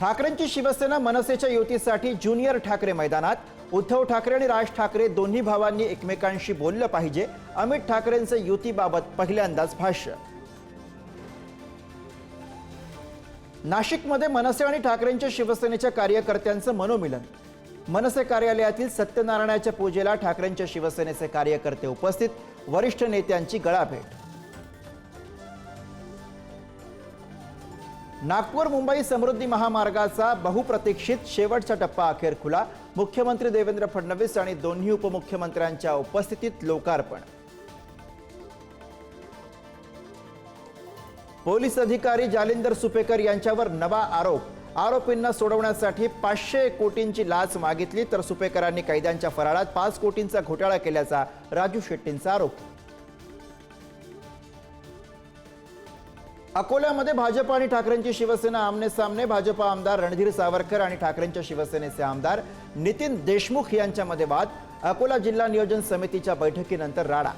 ठाकरेंची शिवसेना मनसेच्या युतीसाठी ज्युनियर ठाकरे मैदानात. उद्धव ठाकरे आणि राज ठाकरे दोन्ही भावांनी एकमेकांशी बोललं पाहिजे. अमित ठाकरेंचं युतीबाबत पहिल्यांदाच भाष्य. नाशिकमध्ये मनसे आणि ठाकरेंच्या शिवसेनेच्या कार्यकर्त्यांचं मनोमिलन. मनसे कार्यालयातील सत्यनारायणाच्या पूजेला ठाकरेंच्या शिवसेनेचे कार्यकर्ते उपस्थित. वरिष्ठ नेत्यांची गळाभेट. नागपूर मुंबई समृद्धी महामार्गाचा बहुप्रतीक्षित शेवटचा टप्पा अखेर खुला. मुख्यमंत्री देवेंद्र फडणवीस आणि दोन्ही उपमुख्यमंत्र्यांच्या उपस्थितीत लोकार्पण. पोलीस अधिकारी जालिंदर सुपेकर यांच्यावर नवा आरोप. आरोपींना सोडवण्यासाठी पाचशे कोटींची लाच मागितली तर सुपेकरांनी कैद्यांच्या फराळात पाच कोटींचा घोटाळा केल्याचा राजू शेट्टींचा आरोप. अकोल्यामध्ये भाजप आणि ठाकरेंची शिवसेना आमने सामने. भाजप आमदार रणधीर सावरकर आणि ठाकरेंच्या शिवसेनेचे आमदार नितीन देशमुख यांच्यामध्ये वाद. अकोला जिल्हा नियोजन समितीच्या बैठकीनंतर राडा.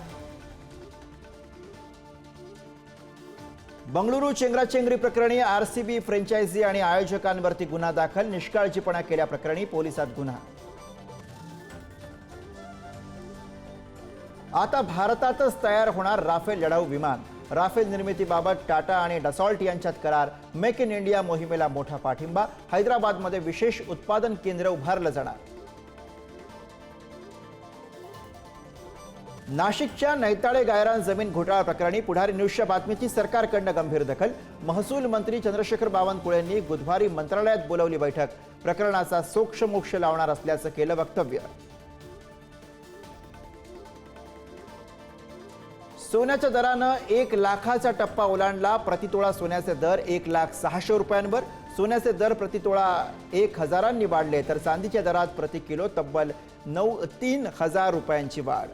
बंगळुरू चेंगराचेंगरी प्रकरणी आरसीबी फ्रँचायझी आणि आयोजकांवरती गुन्हा दाखल. निष्काळजीपणा केल्याप्रकरणी पोलिसात गुन्हा. आता भारतातच तयार होणार राफेल लढाऊ विमान. राफेल निर्मितीबाबत टाटा आणि डसॉल्ट यांच्यात करार. मेक इन इंडिया मोहिमेला मोठा पाठिंबा. हैदराबादमध्ये विशेष उत्पादन केंद्र उभारलं जाणार. नाशिकच्या नैताळे गायरान जमीन घोटाळा प्रकरणी पुढारी न्यूजच्या बातमीची सरकारकडनं गंभीर दखल. महसूल मंत्री चंद्रशेखर बावनकुळेंनी बुधवारी मंत्रालयात बोलावली बैठक. प्रकरणाचा सोक्षमोक्ष लावणार असल्याचं केलं वक्तव्य. सोन्याच्या दरानं एक लाखाचा टप्पा ओलांडला. प्रतितोळा सोन्याचे दर एक लाख सहाशे रुपयांवर. सोन्याचे दर प्रतितोळा एक हजारांनी वाढले तर चांदीच्या दरात प्रति किलो तब्बल नऊ तीन हजार रुपयांची वाढ.